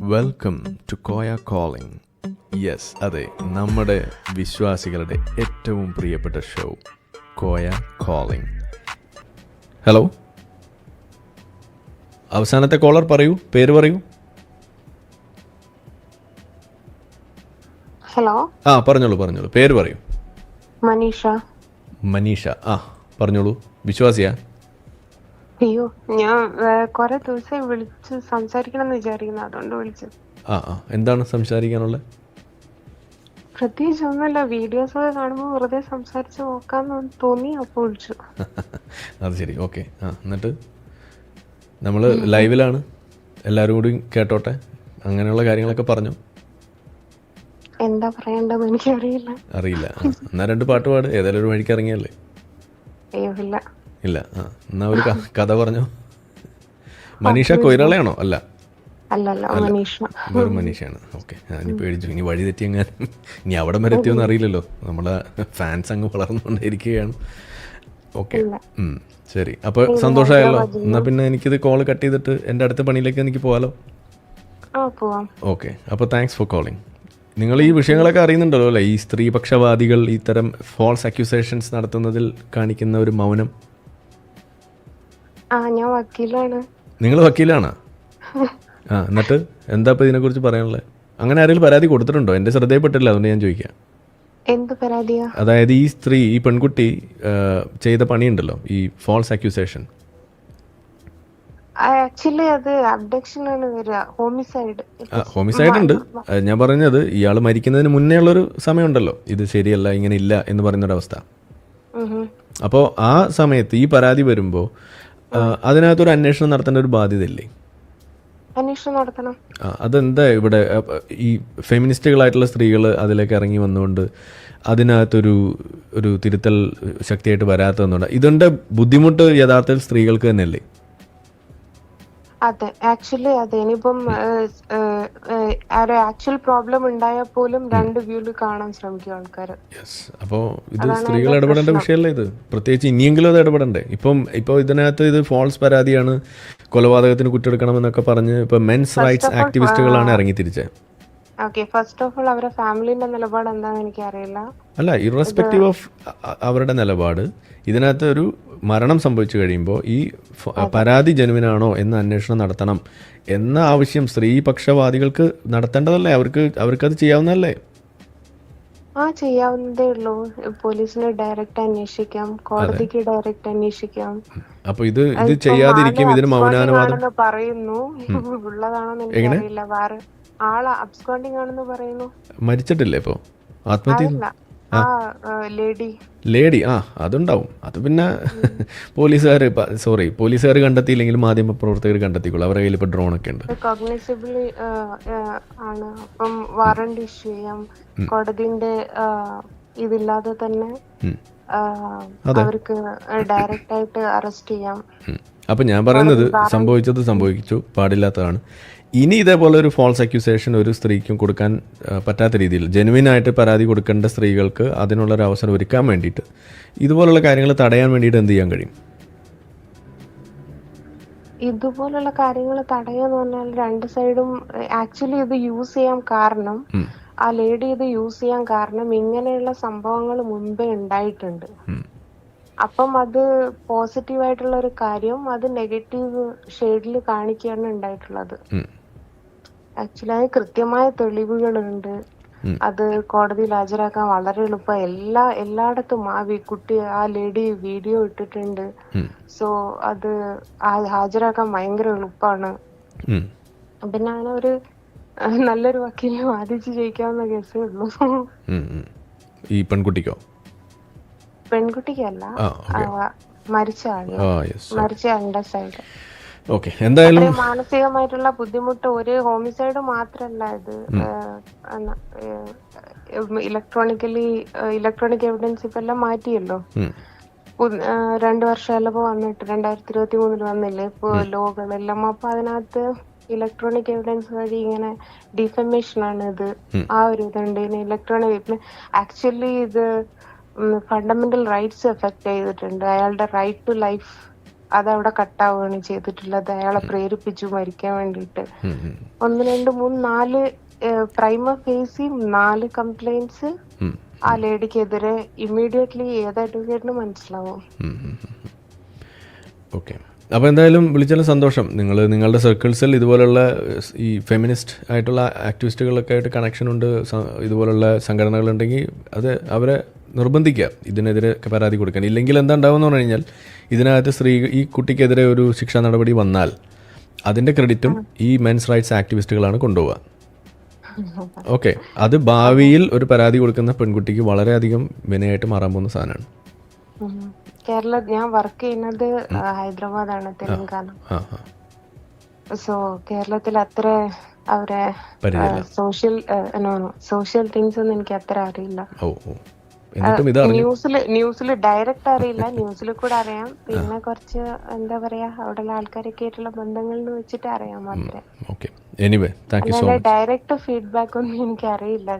Welcome to Koya calling yes അതെ നമ്മുടെ വിശ്വാസികളുടെ ഏറ്റവും പ്രിയപ്പെട്ട ഷോ കോയ കോളിംഗ് ഹലോ അവസാനത്തെ കോളർ പറയൂ പേര് പറയൂ. ഹലോ ആ പറഞ്ഞോളൂ പറഞ്ഞോളൂ പേര് പറയൂ. മനീഷ. മനീഷ ആ പറഞ്ഞോളൂ വിശ്വാസിയാ? അയ്യോ ഞാൻ കുറെ ദിവസമായി വിളിച്ച് സംസാരിക്കണം എന്ന് വിചാരിക്കുന്നു. അതുകൊണ്ട് വിളിച്ചു. ആ ആ. എന്താണ് സംസാരിക്കാനുള്ളത് പ്രത്യേകിച്ച് ഒന്നുമില്ല. വീഡിയോസ് ഒക്കെ കാണുമ്പോൾ വെറുതെ സംസാരിച്ച് നോക്കാന്ന് തോന്നി അപ്പോൾ വിളിച്ചു. അത് ശരി. ഓക്കെ. ആ എന്നിട്ട്? നമ്മൾ ലൈവിലാണ്. എല്ലാവരും കൂടി കേട്ടോട്ടെ. അങ്ങനെയുള്ള കാര്യങ്ങളൊക്കെ പറഞ്ഞു? എന്താ പറയണ്ടെന്ന് എനിക്കറിയില്ല. അറിയില്ല. അറിയില്ല എന്നാ രണ്ട് പാട്ട് പാട്. ഏതായാലും ഒരു വഴിക്ക് ഇറങ്ങിയല്ലേ? ഇല്ല. ഇല്ല. എന്നാ ഒരു കഥ പറഞ്ഞോ. മനീഷ കൊയിലാളയാണോ അല്ല. അല്ലല്ല വെറും മനീഷയാണ്. ഓക്കെ. ഞാൻ പേടിച്ചു. ഇനി വഴി തെറ്റിയെങ്ങാനും ഇനി അവിടെ വരെ എത്തിയോന്ന് അറിയില്ലല്ലോ. നമ്മളെ ഫാൻസ് അങ്ങ് വളർന്നുകൊണ്ടിരിക്കുകയാണ് ഓക്കെ. ശരി. അപ്പോൾ സന്തോഷമായല്ലോ. എന്നാ പിന്നെ എനിക്കിത് കോൾ കട്ട് ചെയ്തിട്ട് എന്റെ അടുത്ത പണിയിലേക്ക് എനിക്ക് പോകാലോ ഓക്കെ. അപ്പോൾ താങ്ക്സ് ഫോർ കോളിംഗ് നിങ്ങൾ ഈ വിഷയങ്ങളൊക്കെ അറിയുന്നുണ്ടല്ലോ അല്ലേ? ഈ സ്ത്രീപക്ഷവാദികൾ ഇത്തരം ഫോൾസ് അക്യൂസേഷൻസ് നടത്തുന്നതിൽ കാണിക്കുന്ന ഒരു മൗനം. ആ ഞാൻ വക്കീലാണ്. നിങ്ങൾ വക്കീലാണോ? ആ എന്നിട്ട് എന്താ ഇപ്പോൾ ഇതിനെക്കുറിച്ച് പറയാനുള്ളത്? അങ്ങനെ ആരെങ്കിലും പരാതി കൊടുത്തിട്ടുണ്ടോ? എന്റെ ശ്രദ്ധയിൽപ്പെട്ടില്ല അതുകൊണ്ട് ഞാൻ ചോദിക്കാം. എന്ത് പരാതിയാ? അതായത് ഈ സ്ത്രീ ഈ പെൺകുട്ടി ആ, ചെയ്ത പണിയുണ്ടല്ലോ ഈ ഫോൾസ് അക്യൂസേഷൻ ആക്ച്വലി അത് അബ്ഡക്ഷൻ ആണ് വരിക ഹോമിസൈഡ് ഹോമിസൈഡ് ഉണ്ട്. ആ, ഞാൻ പറഞ്ഞത് ഇയാൾ മരിക്കുന്നതിന് മുന്നേ ഉള്ളൊരു സമയമുണ്ടല്ലോ. ഇത് ശരിയല്ല ഇങ്ങനെ ഇല്ല എന്ന് പറയുന്നൊരവസ്ഥ. അപ്പോൾ ആ സമയത്ത് ഈ പരാതി വരുമ്പോൾ അതിനകത്തൊരു അന്വേഷണം നടത്തേണ്ട ഒരു ബാധ്യതയില്ലേ അന്വേഷണം നടത്തണം. ആ, അതെന്താ ഇവിടെ ഈ ഫെമിനിസ്റ്റുകളായിട്ടുള്ള സ്ത്രീകൾ അതിലേക്ക് ഇറങ്ങി വന്നുകൊണ്ട് അതിനകത്തൊരു ഒരു തിരുത്തൽ ശക്തിയായിട്ട് വരാത്തതെന്നുണ്ട് ഇതിന്റെ ബുദ്ധിമുട്ട് യഥാർത്ഥത്തിൽ സ്ത്രീകൾക്ക് തന്നെയല്ലേ? അതെ ആക്ച്വലി അതെ. ഇനിയിപ്പം ആക്ച്വൽ പ്രോബ്ലം ഉണ്ടായാൽ പോലും രണ്ട് വ്യൂൽ കാണാൻ ശ്രമിക്കും ആൾക്കാർ അപ്പോൾ ഇത് സ്ത്രീകൾ ഇടപെടേണ്ട വിഷയമല്ലേ ഇത്? പ്രത്യേകിച്ച് ഇനിയെങ്കിലും അത് ഇടപെടണ്ടേ? ഇപ്പം ഇപ്പോൾ ഇതിനകത്ത് ഇത് ഫോൾസ് പരാതിയാണ് കൊലപാതകത്തിന് കുറ്റെടുക്കണമെന്നൊക്കെ പറഞ്ഞ് ഇപ്പം മെൻസ് റൈറ്റ്സ് ആക്ടിവിസ്റ്റുകളാണ് ഇറങ്ങി തിരിച്ചത് ഓക്കെ ഫസ്റ്റ് ഓഫ് ഓൾ അവരുടെ ഫാമിലിന്റെ നിലപാട് എന്താണെന്ന് എനിക്കറിയില്ല. അല്ല ഇറസ്പെക്റ്റീവ് ഓഫ് അവരുടെ നിലപാട് ഇതിനകത്ത് ഒരു മരണം സംഭവിച്ചു കഴിയുമ്പോൾ ഈ പരാതി ജനുവിനാണോ എന്ന് അന്വേഷണം നടത്തണം എന്ന ആവശ്യം സ്ത്രീപക്ഷവാദികൾക്ക് നടത്തേണ്ടതല്ലേ? അവർക്ക് അവർക്കത് ചെയ്യാവുന്നതല്ലേ? ആ ചെയ്യാവുന്നതേ ഉള്ളൂ. പോലീസിന് ഡയറക്റ്റ് അന്വേഷിക്കാം. കോടതിക്ക് ഡയറക്റ്റ് അന്വേഷിക്കാം. അപ്പൊ ഇത് ഇത് ചെയ്യാതിരിക്കും. ഇതിന് മൗനാനുവാദം പറയുന്നു. ഉള്ളതാണോ ആൾ അബ്സ്കോണ്ടിങ് ആണെന്ന് പറയുന്നു. മരിച്ചിട്ടില്ലേ ഇപ്പൊ? ആത്മഹത്യ ലേഡി. ആ അതുണ്ടാവും. അത് പിന്നെ പോലീസുകാർ സോറി പോലീസുകാർ കണ്ടെത്തിയില്ലെങ്കിൽ മാധ്യമ പ്രവർത്തകർ കണ്ടെത്തിക്കോളൂ. അവരുടെ കയ്യിൽ ഇപ്പൊ ഡ്രോൺ ഒക്കെ ഉണ്ട് ആണ്. അപ്പം വാറണ്ട് ഇഷ്യൂ ചെയ്യാം. കോടതിന്റെ ഇതില്ലാതെ തന്നെ അവർക്ക് ഡയറക്റ്റ് ആയിട്ട് അറസ്റ്റ് ചെയ്യാം. അപ്പം ഞാൻ പറയുന്നത് സംഭവിച്ചത് സംഭവിച്ചു. പാടില്ലാത്തതാണ്. ഇനി ഇതേപോലെ ഒരു ഫോൾസ് അക്യൂസേഷൻ ഒരു സ്ത്രീക്കും കൊടുക്കാൻ പറ്റാത്ത രീതിയിൽ ജെനുവിനായിട്ട് പരാതി കൊടുക്കേണ്ട സ്ത്രീകൾക്ക് അതിനുള്ള ഒരു അവസരം ഒരുക്കാൻ വേണ്ടിയിട്ട് ഇതുപോലുള്ള കാര്യങ്ങൾ തടയാൻ വേണ്ടിയിട്ട് എന്ത് ചെയ്യാൻ കഴിയും? ഇതുപോലുള്ള കാര്യങ്ങൾ തടയാന്ന് പറഞ്ഞാൽ രണ്ട് സൈഡും ആക്ച്വലി ഇത് യൂസ് ചെയ്യാൻ കാരണം ആ ലേഡി ഇത് യൂസ് ചെയ്യാൻ കാരണം ഇങ്ങനെയുള്ള സംഭവങ്ങൾ മുൻപേ ഉണ്ടായിട്ടുണ്ട്. അപ്പം അത് പോസിറ്റീവ് ആയിട്ടുള്ള ഒരു കാര്യം അത് നെഗറ്റീവ് ഷെയ്ഡിൽ കാണിക്കുകയാണ് ഉണ്ടായിട്ടുള്ളത്. ആക്ച്വലി അതിന് കൃത്യമായ തെളിവുകളുണ്ട്. അത് കോടതിയിൽ ഹാജരാക്കാൻ വളരെ എളുപ്പമാണ് എല്ലാ എല്ലായിടത്തും ആ കുട്ടി ആ ലേഡി വീഡിയോ ഇട്ടിട്ടുണ്ട്. സോ അത് ഹാജരാക്കാൻ ഭയങ്കര എളുപ്പമാണ്. പിന്നെ അങ്ങനെ ഒരു നല്ലൊരു വക്കീലിനെ വാദിച്ച് ജയിക്കാവുന്ന കേസേ ഉള്ളൂ. ഈ പെൺകുട്ടിക്കോ? പെൺകുട്ടിക്കല്ല. മരിച്ച ആൾ. മരിച്ച ആളുടെ സൈഡ് ഓക്കെ എന്തായാലും മാനസികമായിട്ടുള്ള ബുദ്ധിമുട്ട് ഒരു ഹോമിസൈഡ് മാത്രല്ല ഇത്. ഇലക്ട്രോണിക്കലി ഇലക്ട്രോണിക് എവിഡൻസ് ഇപ്പൊ എല്ലാം മാറ്റിയല്ലോ രണ്ടു വർഷമല്ലപ്പോ വന്നിട്ട് രണ്ടായിരത്തി ഇരുപത്തി മൂന്നിൽ വന്നില്ലേ? ഇപ്പൊ ലോകളെല്ലാം അപ്പൊ അതിനകത്ത് ഇലക്ട്രോണിക് എവിഡൻസ് വഴി ഇങ്ങനെ ഡിഫമേഷൻ ആണ് ഇത് ആ ഒരു ഇതുണ്ട്. ഇനി ഇലക്ട്രോണിക് ആക്ച്വലി ഇത് ഫണ്ടമെന്റൽ റൈറ്റ്സ് എഫക്ട് ചെയ്തിട്ടുണ്ട്. അയാളുടെ റൈറ്റ് ടു ലൈഫ് അതവിടെ കട്ടാവുകയാണ് ചെയ്തിട്ടുള്ളത്. അയാളെ പ്രേരിപ്പിച്ചു മരിക്കാൻ വേണ്ടിയിട്ട്. ഒന്ന് രണ്ട് മൂന്ന് നാല് പ്രൈമ ഫേസിയും നാല് കംപ്ലൈന്റ്സ് ഉം, ആ ലേഡിക്കെതിരെ ഇമ്മീഡിയറ്റ്ലി ഏത് അഡ്വക്കേറ്റിന് മനസ്സിലാവും. ഓക്കെ. അപ്പോൾ എന്തായാലും വിളിച്ചാലും സന്തോഷം. നിങ്ങൾ നിങ്ങളുടെ സർക്കിൾസിൽ ഇതുപോലുള്ള ഈ ഫെമിനിസ്റ്റ് ആയിട്ടുള്ള ആക്ടിവിസ്റ്റുകളൊക്കെ ആയിട്ട് കണക്ഷൻ ഉണ്ട് ഇതുപോലുള്ള സംഘടനകളുണ്ടെങ്കിൽ അത് അവരെ നിർബന്ധിക്കുക. ഇതിനെതിരെ പരാതി കൊടുക്കാൻ. ഇല്ലെങ്കിൽ എന്താ ഉണ്ടാവുമെന്ന് പറഞ്ഞു കഴിഞ്ഞാൽ ഇതിനകത്ത് സ്ത്രീ ഈ കുട്ടിക്കെതിരെ ഒരു ശിക്ഷാ നടപടി വന്നാൽ അതിന്റെ ക്രെഡിറ്റും ഈ മെൻസ് റൈറ്റ്സ് ആക്ടിവിസ്റ്റുകളാണ് കൊണ്ടുപോവുക. ഓക്കെ. അത് ഭാവിയിൽ ഒരു പരാതി കൊടുക്കുന്ന പെൺകുട്ടിക്ക് വളരെയധികം വിനയായിട്ട് മാറാൻ പോകുന്ന സാധനമാണ്. കേരള ഞാൻ വർക്ക് ചെയ്യുന്നത് ഹൈദരാബാദാണ് തെലങ്കാന. സോ കേരളത്തിൽ അത്ര അവരെ സോഷ്യൽ സോഷ്യൽ തിങ്സ് ഒന്നും എനിക്ക് അത്ര അറിയില്ല. ന്യൂസിൽ ന്യൂസിൽ ഡയറക്റ്റ് അറിയില്ല. ന്യൂസിൽ കൂടെ അറിയാം. പിന്നെ കുറച്ച് എന്താ പറയാ അവിടെയുള്ള ആൾക്കാരൊക്കെ ആയിട്ടുള്ള ബന്ധങ്ങളിൽ വെച്ചിട്ട് അറിയാം മാത്രമേ. Anyway thank you so much direct feedback ഒന്നും എനിക്ക് അറിയില്ല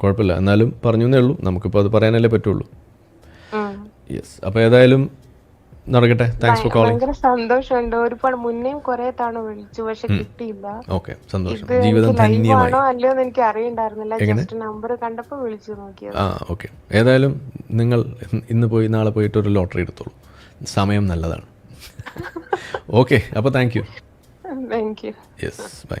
കുഴപ്പമില്ല. എന്നാലും പറഞ്ഞു എന്നേ ഉള്ളൂ. നമുക്കിപ്പോൾ അത് പറയാനല്ലേ പറ്റുള്ളൂ. യെസ് അപ്പോൾ ഏതായാലും നടക്കട്ടെ. താങ്ക്സ് ഫോർ കോളിംഗ് ഭയങ്കര സന്തോഷമുണ്ട്. ഒരുപാട് മുന്നേയും കുറെ തവണ വിളിച്ചു പക്ഷെ കിട്ടിയില്ല. ഓക്കെ സന്തോഷം. ജീവിതം ധന്യമായി. അല്ലയോ എനിക്ക് അറിയണ്ടായിരുന്നില്ല. ജസ്റ്റ് നമ്പർ കണ്ടപ്പോൾ വിളിച്ചു നോക്കിയത്. ആ ഓക്കെ ഏതായാലും നിങ്ങൾ ഇന്ന് പോയി നാളെ പോയിട്ട് ഒരു ലോട്ടറി എടുത്തോളൂ. സമയം നല്ലതാണ്. ഓക്കെ അപ്പോൾ thank you thank you yes bye